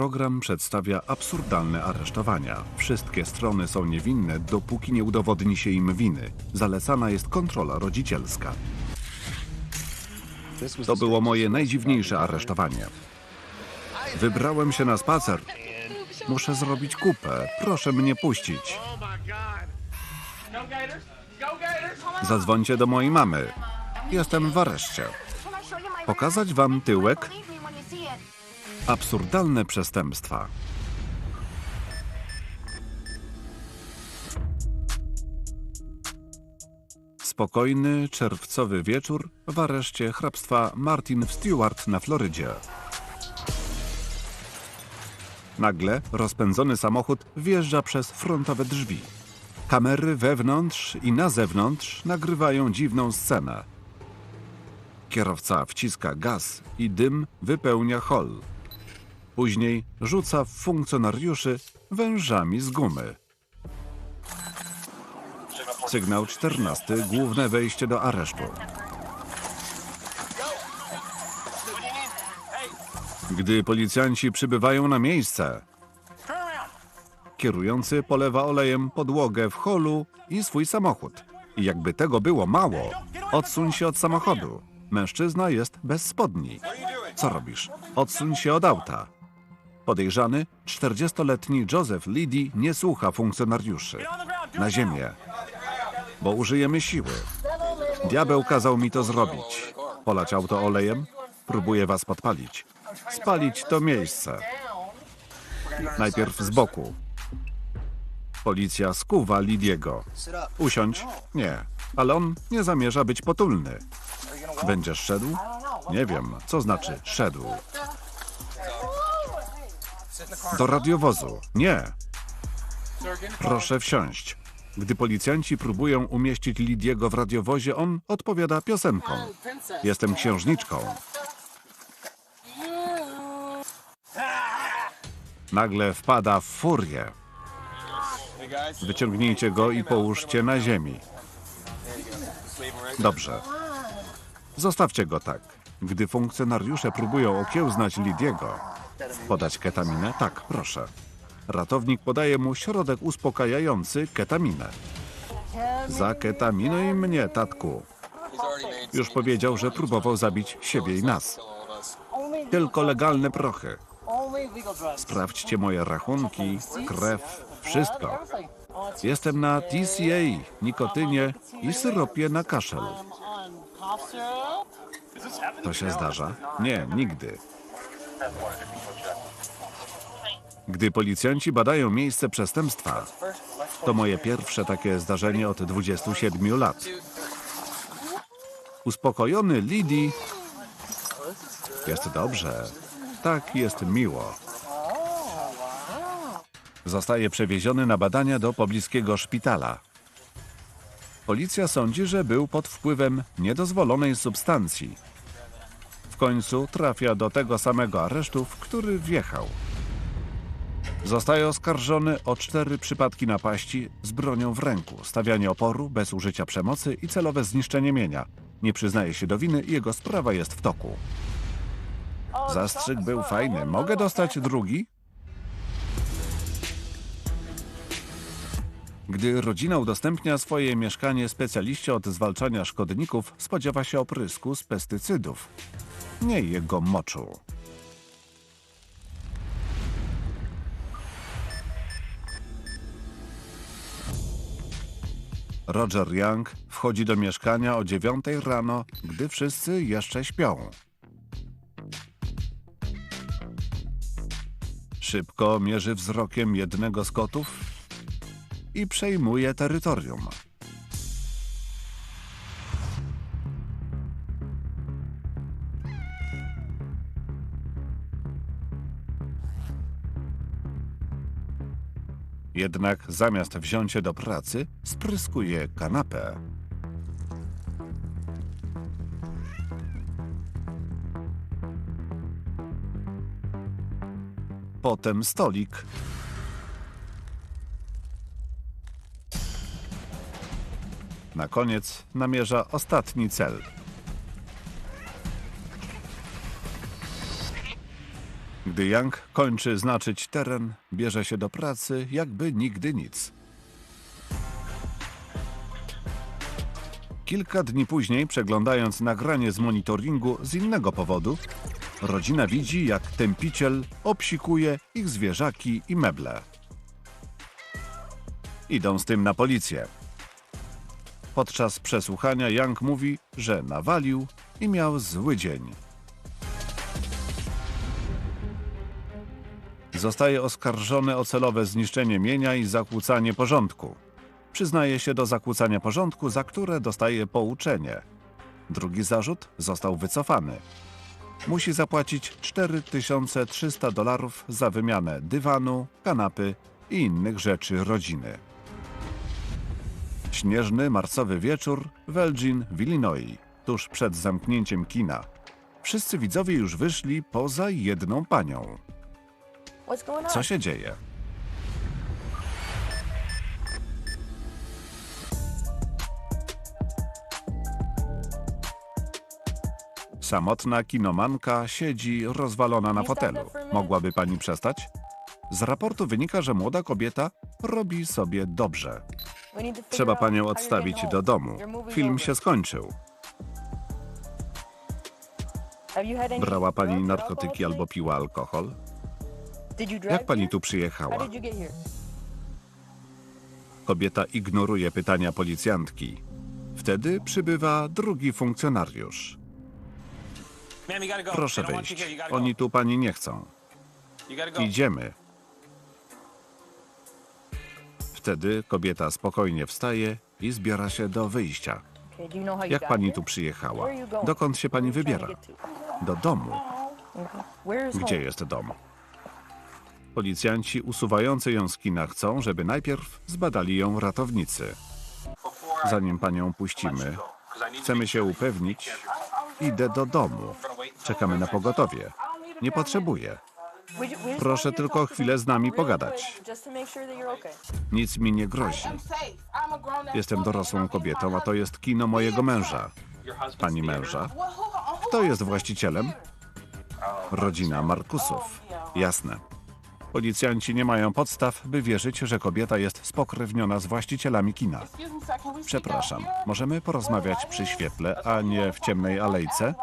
Program przedstawia absurdalne aresztowania. Wszystkie strony są niewinne, dopóki nie udowodni się im winy. Zalecana jest kontrola rodzicielska. To było moje najdziwniejsze aresztowanie. Wybrałem się na spacer. Muszę zrobić kupę. Proszę mnie puścić. Zadzwońcie do mojej mamy. Jestem w areszcie. Pokazać wam tyłek? Absurdalne przestępstwa. Spokojny, czerwcowy wieczór w areszcie hrabstwa Martin Stewart na Florydzie. Nagle rozpędzony samochód wjeżdża przez frontowe drzwi. Kamery wewnątrz i na zewnątrz nagrywają dziwną scenę. Kierowca wciska gaz i dym wypełnia hol. Później rzuca w funkcjonariuszy wężami z gumy. Sygnał 14. Główne wejście do aresztu. Gdy policjanci przybywają na miejsce, kierujący polewa olejem podłogę w holu i swój samochód. I jakby tego było mało, odsuń się od samochodu. Mężczyzna jest bez spodni. Co robisz? Odsuń się od auta. Podejrzany, 40-letni Joseph Liddy nie słucha funkcjonariuszy. Na ziemię. Bo użyjemy siły. Diabeł kazał mi to zrobić. Polać auto olejem? Próbuję was podpalić. Spalić to miejsce. Najpierw z boku. Policja skuwa Lidiego. Usiądź? Nie. Ale on nie zamierza być potulny. Będziesz szedł? Nie wiem, co znaczy szedł. Do radiowozu. Nie. Proszę wsiąść. Gdy policjanci próbują umieścić Lidiego w radiowozie, on odpowiada piosenką. Jestem księżniczką. Nagle wpada w furię. Wyciągnijcie go i połóżcie na ziemi. Dobrze. Zostawcie go tak. Gdy funkcjonariusze próbują okiełznać Lidiego, podać ketaminę? Tak, proszę. Ratownik podaje mu środek uspokajający ketaminę. Za ketaminę i mnie, tatku. Już powiedział, że próbował zabić siebie i nas. Tylko legalne prochy. Sprawdźcie moje rachunki, krew, wszystko. Jestem na TCA, nikotynie i syropie na kaszel. To się zdarza? Nie, nigdy. Gdy policjanci badają miejsce przestępstwa, to moje pierwsze takie zdarzenie od 27 lat. Uspokojony Lidii. Jest dobrze. Tak, jest miło. Zostaje przewieziony na badania do pobliskiego szpitala. Policja sądzi, że był pod wpływem niedozwolonej substancji. W końcu trafia do tego samego aresztu, w który wjechał. Zostaje oskarżony o cztery przypadki napaści z bronią w ręku, stawianie oporu bez użycia przemocy i celowe zniszczenie mienia. Nie przyznaje się do winy i jego sprawa jest w toku. Zastrzyk był fajny. Mogę dostać drugi? Gdy rodzina udostępnia swoje mieszkanie specjaliście od zwalczania szkodników, spodziewa się oprysku z pestycydów, nie jego moczu. Roger Young wchodzi do mieszkania o dziewiątej rano, gdy wszyscy jeszcze śpią. Szybko mierzy wzrokiem jednego z kotów i przejmuje terytorium. Jednak zamiast wziąć się do pracy, spryskuje kanapę. Potem stolik. Na koniec namierza ostatni cel. Gdy Young kończy znaczyć teren, bierze się do pracy, jakby nigdy nic. Kilka dni później, przeglądając nagranie z monitoringu z innego powodu, rodzina widzi, jak tępiciel obsikuje ich zwierzaki i meble. Idą z tym na policję. Podczas przesłuchania Young mówi, że nawalił i miał zły dzień. Zostaje oskarżony o celowe zniszczenie mienia i zakłócanie porządku. Przyznaje się do zakłócania porządku, za które dostaje pouczenie. Drugi zarzut został wycofany. Musi zapłacić 4300 dolarów za wymianę dywanu, kanapy i innych rzeczy rodziny. Śnieżny, marcowy wieczór w Elgin w Illinois, tuż przed zamknięciem kina. Wszyscy widzowie już wyszli poza jedną panią. What's going on? Co się dzieje? Samotna kinomanka siedzi rozwalona na fotelu. Mogłaby pani przestać? Z raportu wynika, że młoda kobieta robi sobie dobrze. Trzeba panią odstawić do domu. Film się skończył. Brała pani narkotyki albo piła alkohol? Jak pani tu przyjechała? Kobieta ignoruje pytania policjantki. Wtedy przybywa drugi funkcjonariusz. Proszę wyjść. Oni tu pani nie chcą. Idziemy. Wtedy kobieta spokojnie wstaje i zbiera się do wyjścia. Jak pani tu przyjechała? Dokąd się pani wybiera? Do domu. Gdzie jest dom? Policjanci usuwający ją z kina chcą, żeby najpierw zbadali ją ratownicy. Zanim panią puścimy, chcemy się upewnić. Idę do domu. Czekamy na pogotowie. Nie potrzebuję. Proszę tylko chwilę z nami pogadać. Nic mi nie grozi. Jestem dorosłą kobietą, a to jest kino mojego męża. Pani męża. Kto jest właścicielem? Rodzina Markusów. Jasne. Policjanci nie mają podstaw, by wierzyć, że kobieta jest spokrewniona z właścicielami kina. Przepraszam, możemy porozmawiać przy świetle, a nie w ciemnej alejce?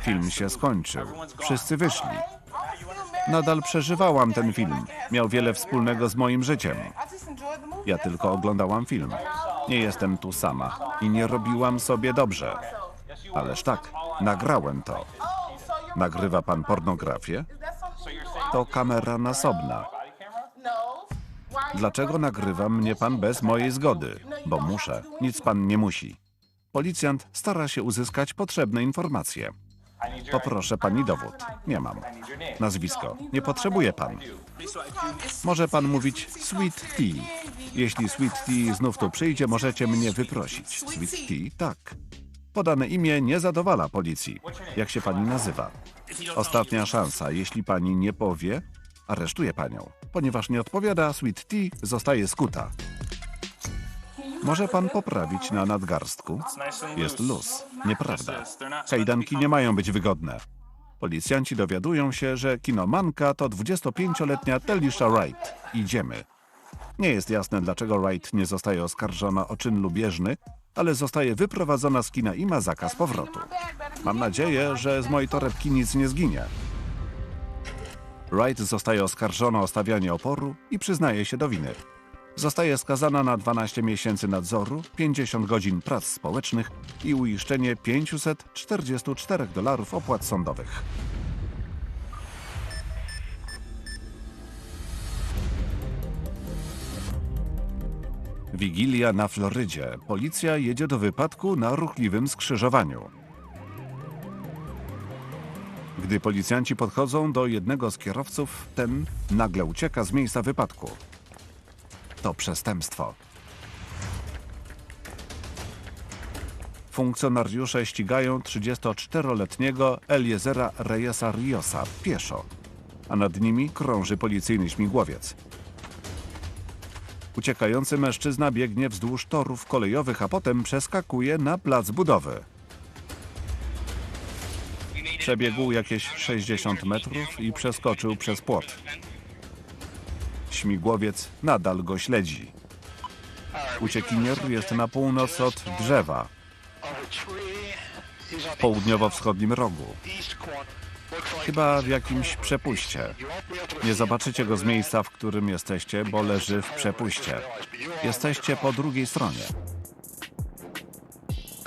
Film się skończył. Wszyscy wyszli. Nadal przeżywałam ten film. Miał wiele wspólnego z moim życiem. Ja tylko oglądałam film. Nie jestem tu sama i nie robiłam sobie dobrze. Ależ tak, nagrałem to. Nagrywa pan pornografię? To kamera nasobna. Dlaczego nagrywa mnie pan bez mojej zgody? Bo muszę. Nic pan nie musi. Policjant stara się uzyskać potrzebne informacje. Poproszę pani dowód. Nie mam. Nazwisko. Nie potrzebuje pan. Może pan mówić Sweet Tea. Jeśli Sweet Tea znów tu przyjdzie, możecie mnie wyprosić. Sweet Tea? Tak. Podane imię nie zadowala policji. Jak się pani nazywa? Ostatnia szansa. Jeśli pani nie powie, aresztuję panią. Ponieważ nie odpowiada, Sweet Tea zostaje skuta. Może pan poprawić na nadgarstku? Jest luz. Nieprawda. Kajdanki nie mają być wygodne. Policjanci dowiadują się, że kinomanka to 25-letnia Telisha Wright. Idziemy. Nie jest jasne, dlaczego Wright nie zostaje oskarżona o czyn lubieżny, ale zostaje wyprowadzona z kina i ma zakaz powrotu. Mam nadzieję, że z mojej torebki nic nie zginie. Wright zostaje oskarżona o stawianie oporu i przyznaje się do winy. Zostaje skazana na 12 miesięcy nadzoru, 50 godzin prac społecznych i uiszczenie 544 dolarów opłat sądowych. Wigilia na Florydzie. Policja jedzie do wypadku na ruchliwym skrzyżowaniu. Gdy policjanci podchodzą do jednego z kierowców, ten nagle ucieka z miejsca wypadku. To przestępstwo. Funkcjonariusze ścigają 34-letniego Eliezera Reyesa Riosa pieszo, a nad nimi krąży policyjny śmigłowiec. Uciekający mężczyzna biegnie wzdłuż torów kolejowych, a potem przeskakuje na plac budowy. Przebiegł jakieś 60 metrów i przeskoczył przez płot. Śmigłowiec nadal go śledzi. Uciekinier jest na północ od drzewa, w południowo-wschodnim rogu. Chyba w jakimś przepuście. Nie zobaczycie go z miejsca, w którym jesteście, bo leży w przepuście. Jesteście po drugiej stronie.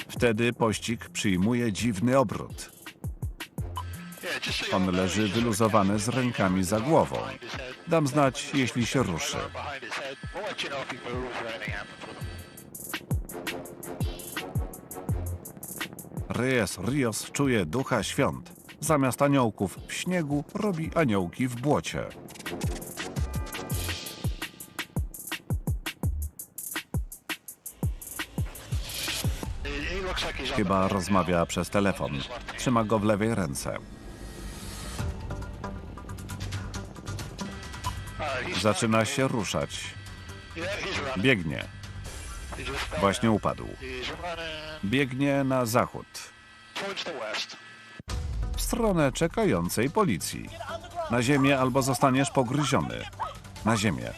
Wtedy pościg przyjmuje dziwny obrót. On leży wyluzowany z rękami za głową. Dam znać, jeśli się ruszy. Reyes Rios czuje ducha świąt. Zamiast aniołków w śniegu robi aniołki w błocie. Chyba rozmawia przez telefon. Trzyma go w lewej ręce. Zaczyna się ruszać. Biegnie. Właśnie upadł. Biegnie na zachód. W stronę czekającej policji. Na ziemię albo zostaniesz pogryziony. Na ziemię.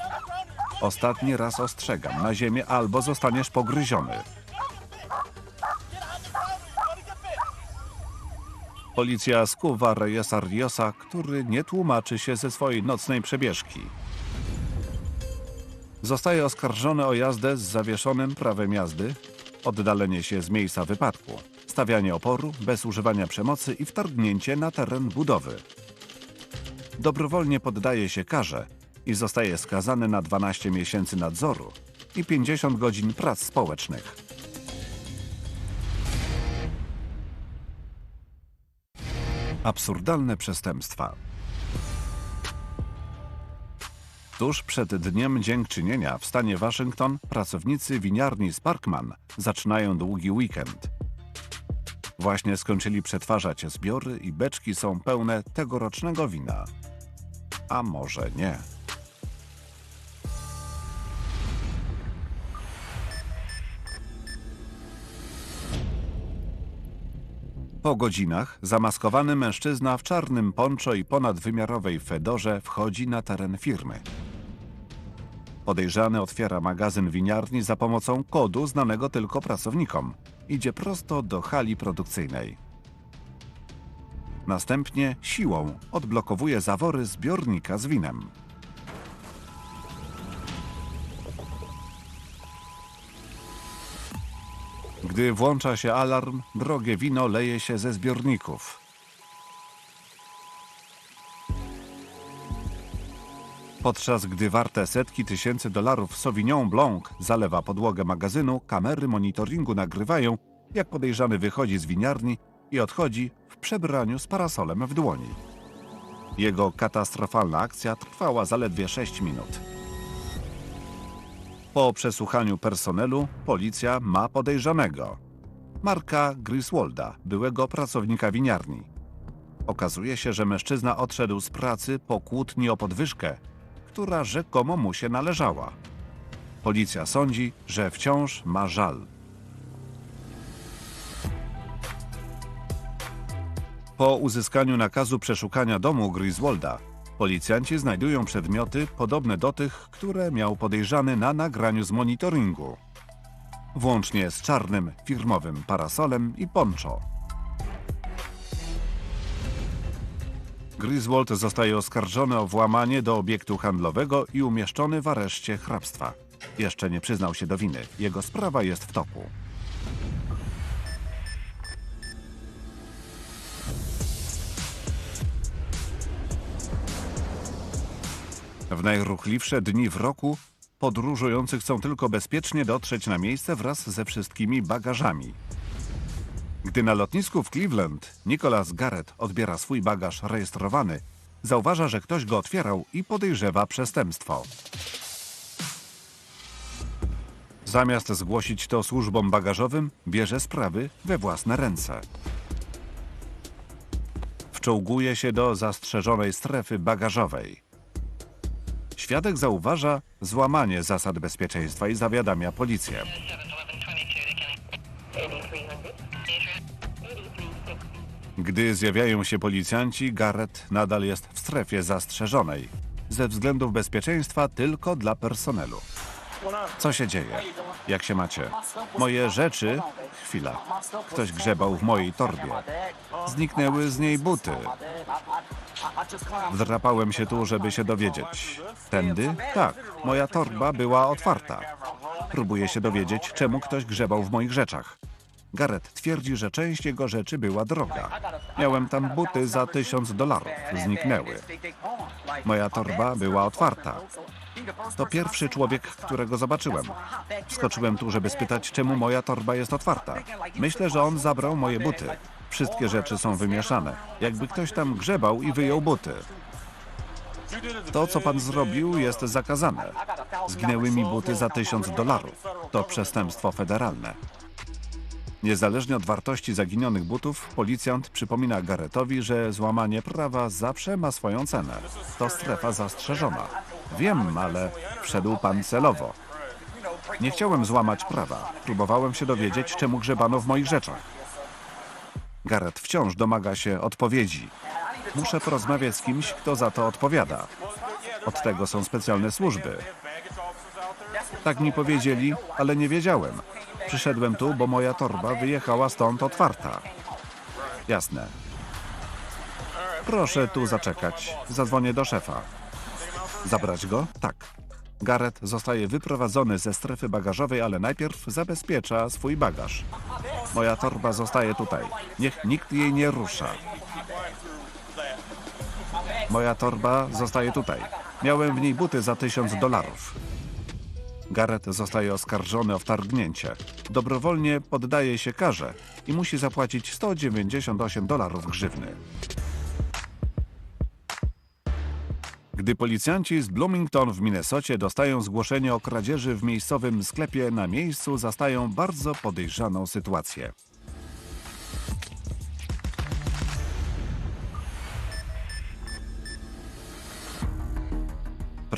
Ostatni raz ostrzegam. Na ziemię albo zostaniesz pogryziony. Policja skuwa Reyesa Riosa, który nie tłumaczy się ze swojej nocnej przebieżki. Zostaje oskarżony o jazdę z zawieszonym prawem jazdy, oddalenie się z miejsca wypadku, stawianie oporu bez używania przemocy i wtargnięcie na teren budowy. Dobrowolnie poddaje się karze i zostaje skazany na 12 miesięcy nadzoru i 50 godzin prac społecznych. Absurdalne przestępstwa. Tuż przed dniem dziękczynienia w stanie Waszyngton pracownicy winiarni Sparkman zaczynają długi weekend. Właśnie skończyli przetwarzać zbiory i beczki są pełne tegorocznego wina. A może nie? Po godzinach zamaskowany mężczyzna w czarnym poncho i ponadwymiarowej fedorze wchodzi na teren firmy. Podejrzany otwiera magazyn winiarni za pomocą kodu znanego tylko pracownikom. Idzie prosto do hali produkcyjnej. Następnie siłą odblokowuje zawory zbiornika z winem. Gdy włącza się alarm, drogie wino leje się ze zbiorników. Podczas gdy warte setki tysięcy dolarów Sauvignon Blanc zalewa podłogę magazynu, kamery monitoringu nagrywają, jak podejrzany wychodzi z winiarni i odchodzi w przebraniu z parasolem w dłoni. Jego katastrofalna akcja trwała zaledwie 6 minut. Po przesłuchaniu personelu policja ma podejrzanego. Marka Griswolda, byłego pracownika winiarni. Okazuje się, że mężczyzna odszedł z pracy po kłótni o podwyżkę, która rzekomo mu się należała. Policja sądzi, że wciąż ma żal. Po uzyskaniu nakazu przeszukania domu Griswolda, policjanci znajdują przedmioty podobne do tych, które miał podejrzany na nagraniu z monitoringu. Włącznie z czarnym firmowym parasolem i poncho. Griswold zostaje oskarżony o włamanie do obiektu handlowego i umieszczony w areszcie hrabstwa. Jeszcze nie przyznał się do winy. Jego sprawa jest w toku. W najruchliwsze dni w roku podróżujący chcą tylko bezpiecznie dotrzeć na miejsce wraz ze wszystkimi bagażami. Gdy na lotnisku w Cleveland Nicholas Garrett odbiera swój bagaż rejestrowany, zauważa, że ktoś go otwierał i podejrzewa przestępstwo. Zamiast zgłosić to służbom bagażowym, bierze sprawy we własne ręce. Wczołguje się do zastrzeżonej strefy bagażowej. Świadek zauważa złamanie zasad bezpieczeństwa i zawiadamia policję. Gdy zjawiają się policjanci, Garrett nadal jest w strefie zastrzeżonej. Ze względów bezpieczeństwa tylko dla personelu. Co się dzieje? Jak się macie? Moje rzeczy... Chwila. Ktoś grzebał w mojej torbie. Zniknęły z niej buty. Wdrapałem się tu, żeby się dowiedzieć. Tędy? Tak. Moja torba była otwarta. Próbuję się dowiedzieć, czemu ktoś grzebał w moich rzeczach. Garrett twierdzi, że część jego rzeczy była droga. Miałem tam buty za tysiąc dolarów. Zniknęły. Moja torba była otwarta. To pierwszy człowiek, którego zobaczyłem. Wskoczyłem tu, żeby spytać, czemu moja torba jest otwarta. Myślę, że on zabrał moje buty. Wszystkie rzeczy są wymieszane. Jakby ktoś tam grzebał i wyjął buty. To, co pan zrobił, jest zakazane. Zginęły mi buty za tysiąc dolarów. To przestępstwo federalne. Niezależnie od wartości zaginionych butów, policjant przypomina Garrettowi, że złamanie prawa zawsze ma swoją cenę. To strefa zastrzeżona. Wiem, ale wszedł pan celowo. Nie chciałem złamać prawa. Próbowałem się dowiedzieć, czemu grzebano w moich rzeczach. Garrett wciąż domaga się odpowiedzi. Muszę porozmawiać z kimś, kto za to odpowiada. Od tego są specjalne służby. Tak mi powiedzieli, ale nie wiedziałem. Przyszedłem tu, bo moja torba wyjechała stąd otwarta. Jasne. Proszę tu zaczekać. Zadzwonię do szefa. Zabrać go? Tak. Garrett zostaje wyprowadzony ze strefy bagażowej, ale najpierw zabezpiecza swój bagaż. Moja torba zostaje tutaj. Niech nikt jej nie rusza. Moja torba zostaje tutaj. Miałem w niej buty za tysiąc dolarów. Garrett zostaje oskarżony o wtargnięcie. Dobrowolnie poddaje się karze i musi zapłacić 198 dolarów grzywny. Gdy policjanci z Bloomington w Minnesocie dostają zgłoszenie o kradzieży w miejscowym sklepie, na miejscu zastają bardzo podejrzaną sytuację.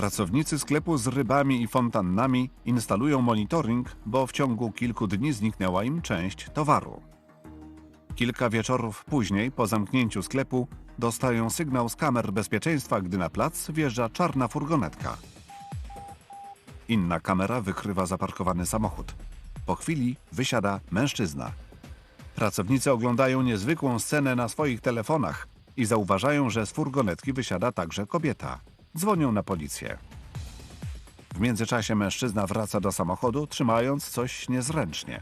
Pracownicy sklepu z rybami i fontannami instalują monitoring, bo w ciągu kilku dni zniknęła im część towaru. Kilka wieczorów później, po zamknięciu sklepu, dostają sygnał z kamer bezpieczeństwa, gdy na plac wjeżdża czarna furgonetka. Inna kamera wykrywa zaparkowany samochód. Po chwili wysiada mężczyzna. Pracownicy oglądają niezwykłą scenę na swoich telefonach i zauważają, że z furgonetki wysiada także kobieta. Dzwonią na policję. W międzyczasie mężczyzna wraca do samochodu, trzymając coś niezręcznie.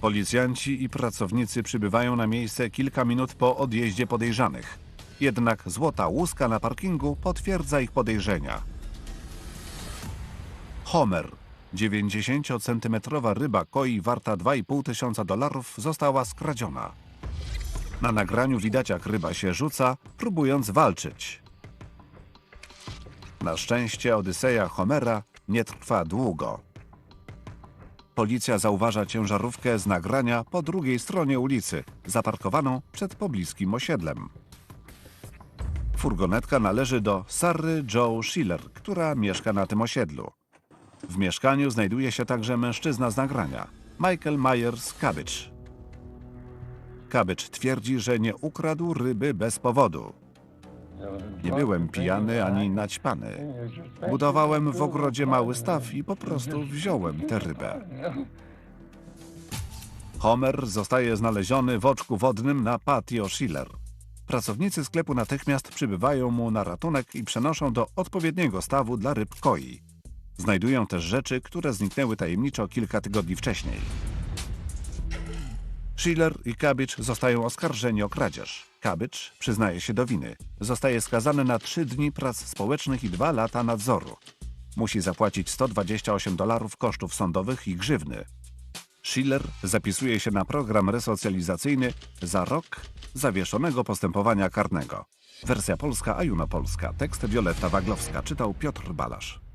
Policjanci i pracownicy przybywają na miejsce kilka minut po odjeździe podejrzanych. Jednak złota łuska na parkingu potwierdza ich podejrzenia. Homer, 90-centymetrowa ryba koi warta 2,5 tysiąca dolarów, została skradziona. Na nagraniu widać, jak ryba się rzuca, próbując walczyć. Na szczęście Odyseja Homera nie trwa długo. Policja zauważa ciężarówkę z nagrania po drugiej stronie ulicy, zaparkowaną przed pobliskim osiedlem. Furgonetka należy do Sarry Joe Schiller, która mieszka na tym osiedlu. W mieszkaniu znajduje się także mężczyzna z nagrania, Michael Myers Cabbage. Cabbage twierdzi, że nie ukradł ryby bez powodu. Nie byłem pijany ani naćpany. Budowałem w ogrodzie mały staw i po prostu wziąłem tę rybę. Homer zostaje znaleziony w oczku wodnym na patio Schiller. Pracownicy sklepu natychmiast przybywają mu na ratunek i przenoszą do odpowiedniego stawu dla ryb koi. Znajdują też rzeczy, które zniknęły tajemniczo kilka tygodni wcześniej. Schiller i Cabbage zostają oskarżeni o kradzież. Cabbage przyznaje się do winy. Zostaje skazany na trzy dni prac społecznych i dwa lata nadzoru. Musi zapłacić 128 dolarów kosztów sądowych i grzywny. Schiller zapisuje się na program resocjalizacyjny za rok zawieszonego postępowania karnego. Wersja polska, a Polska. Tekst Wioletta Waglowska. Czytał Piotr Balasz.